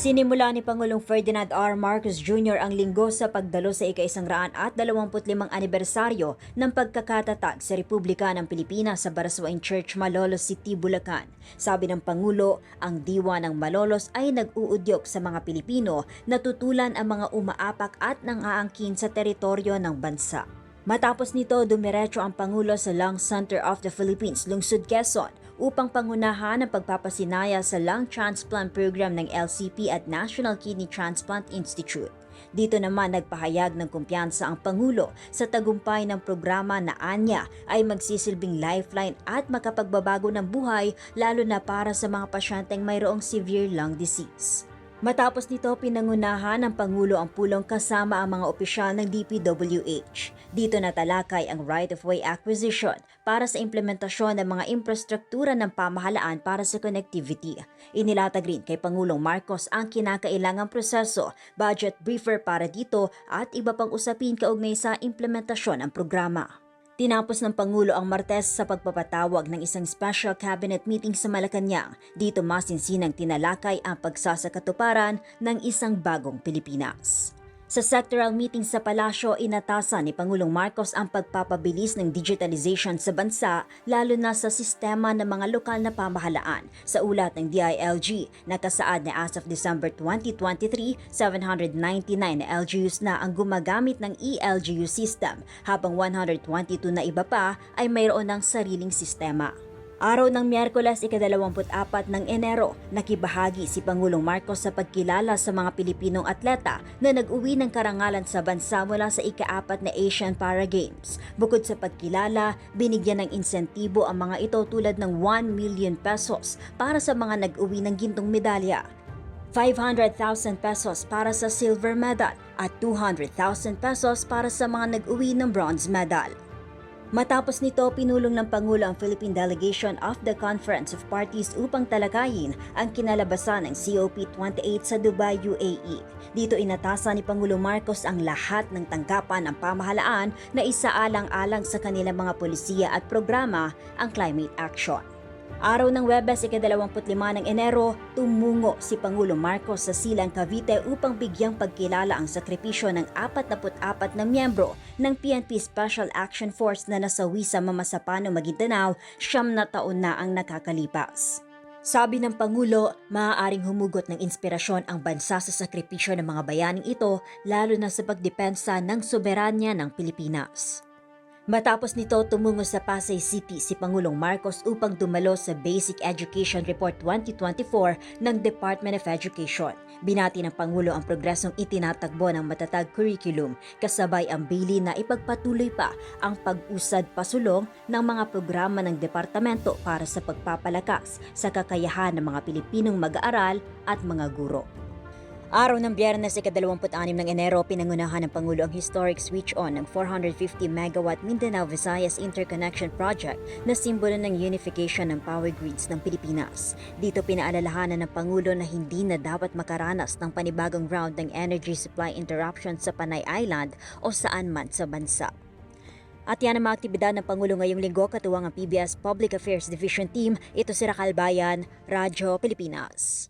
Sinimula ni Pangulong Ferdinand R. Marcos Jr. ang linggo sa pagdalo sa ika-isang raan at 25 anibersaryo ng pagkakatatag sa Republika ng Pilipinas sa Baraswain Church, Malolos City, Bulacan. Sabi ng Pangulo, ang diwa ng Malolos ay nag-uudyok sa mga Pilipino na tutulan ang mga umaapak at nang-aangkin sa teritoryo ng bansa. Matapos nito, dumiretso ang Pangulo sa Lung Center of the Philippines, Lungsod, Quezon, upang pangunahan ang pagpapasinaya sa lung transplant program ng LCP at National Kidney Transplant Institute. Dito naman nagpahayag ng kumpiyansa ang Pangulo sa tagumpay ng programa na anya ay magsisilbing lifeline at makapagbabago ng buhay lalo na para sa mga pasyenteng mayroong severe lung disease. Matapos nito, pinangunahan ng Pangulo ang pulong kasama ang mga opisyal ng DPWH. Dito natalakay ang right-of-way acquisition para sa implementasyon ng mga infrastruktura ng pamahalaan para sa connectivity. Inilatag rin kay Pangulong Marcos ang kinakailangang proseso, budget briefer para dito at iba pang usapin kaugnay sa implementasyon ng programa. Tinapos ng Pangulo ang Martes sa pagpapatawag ng isang special cabinet meeting sa Malacanang. Dito masinsinang tinalakay ang pagsasakatuparan ng isang bagong Pilipinas. Sa sectoral meeting sa Palasyo, inatasan ni Pangulong Marcos ang pagpapabilis ng digitalization sa bansa, lalo na sa sistema ng mga lokal na pamahalaan. Sa ulat ng DILG, nakasaad na as of December 2023, 799 na LGUs na ang gumagamit ng ELGU system, habang 122 na iba pa ay mayroon ng sariling sistema. Araw ng Miyerkules, ika-24 ng Enero, nakibahagi si Pangulong Marcos sa pagkilala sa mga Pilipinong atleta na nag-uwi ng karangalan sa bansa mula sa ika-apat na Asian Para Games. Bukod sa pagkilala, binigyan ng insentibo ang mga ito tulad ng 1 million pesos para sa mga nag-uwi ng gintong medalya. 500,000 pesos para sa silver medal at 200,000 pesos para sa mga nag-uwi ng bronze medal. Matapos nito, pinulong ng Pangulo ang Philippine Delegation of the Conference of Parties upang talakayin ang kinalabasan ng COP28 sa Dubai, UAE. Dito inatasan ni Pangulo Marcos ang lahat ng tanggapan ng pamahalaan na isaalang-alang sa kanilang mga polisiya at programa ang climate action. Araw ng Webes, ika-25 ng Enero, tumungo si Pangulo Marcos sa Silang Cavite upang bigyang pagkilala ang sakripisyo ng 44 na miyembro ng PNP Special Action Force na nasawi sa Mamasapano, Maguindanao, siyam na taon na ang nakakalipas. Sabi ng Pangulo, maaaring humugot ng inspirasyon ang bansa sa sakripisyo ng mga bayaning ito, lalo na sa pagdepensa ng soberanya ng Pilipinas. Matapos nito, tumungo sa Pasay City si Pangulong Marcos upang dumalo sa Basic Education Report 2024 ng Department of Education. Binati ng Pangulo ang progresong itinatagbo ng matatag curriculum, kasabay ang bili na ipagpatuloy pa ang pag-usad pasulong ng mga programa ng departamento para sa pagpapalakas sa kakayahan ng mga Pilipinong mag-aaral at mga guro. Araw ng Biyernes, ika-26 ng Enero, pinangunahan ng Pangulo ang historic switch-on ng 450 megawatt Mindanao Visayas Interconnection Project na simbolo ng unification ng power grids ng Pilipinas. Dito pinaalalahanan ng Pangulo na hindi na dapat makaranas ng panibagong round ng energy supply interruption sa Panay Island o saan man sa bansa. At yan ang mga aktibidad ng Pangulo ngayong linggo katuwang ang PBS Public Affairs Division Team. Ito si Rakal Bayan, Radyo Pilipinas.